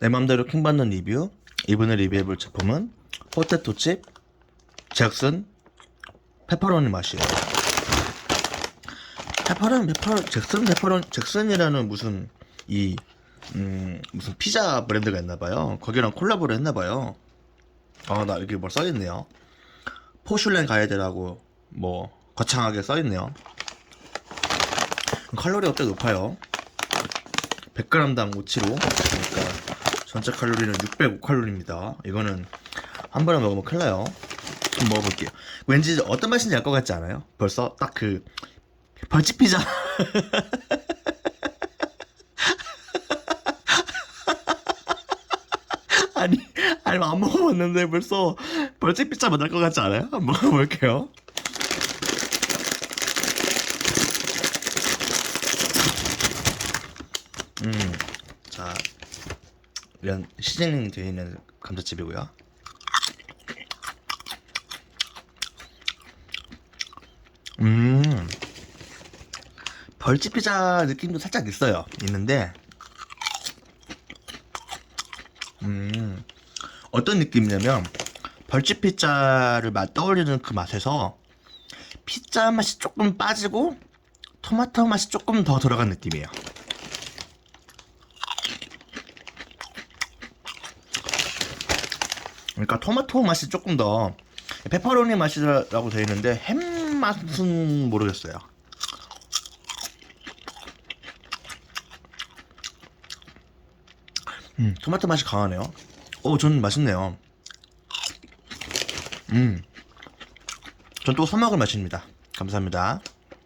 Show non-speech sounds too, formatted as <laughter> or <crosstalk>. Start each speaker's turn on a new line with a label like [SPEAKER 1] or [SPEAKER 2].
[SPEAKER 1] 내 맘대로 킹받는 리뷰. 이번에 리뷰해볼 제품은 포테토칩 잭슨 페퍼로니 맛이에요. 페퍼로니 페퍼 잭슨 페퍼로니 잭슨이라는 무슨 이 음, 무슨 피자 브랜드가 있나봐요. 거기랑 콜라보를 했나봐요. 아나 여기 뭐 써있네요. 포슐랭 가이드라고 뭐 거창하게 써있네요. 칼로리가 꽤 높아요. 100g당 575 그러니까 전체 칼로리는 605칼로리입니다. 이거는 한 번에 먹으면 큰일 나요. 한번 먹어볼게요. 왠지 어떤 맛인지 알 것 같지 않아요? 벌써 딱 그 벌집 피자. <laughs> 아니 아니 안 먹어봤는데 벌써 벌집 피자 맛날 것 같지 않아요? 한번 먹어볼게요. 음, 자, 이런 시즈닝 되어 있는 감자칩이고요. 음, 벌집 피자 느낌도 살짝 있어요. 있는데, 음, 어떤 느낌이냐면, 벌집 피자를 맛 떠올리는 그 맛에서 피자 맛이 조금 빠지고 토마토 맛이 조금 더 들어간 느낌이에요. 그러니까 토마토 맛이 조금 더 페퍼로니 맛이라고 되어 있는데 햄 맛은 모르겠어요. 음, 토마토 맛이 강하네요. 오, 전 맛있네요. 음, 전또 서먹을 맛입니다. 감사합니다.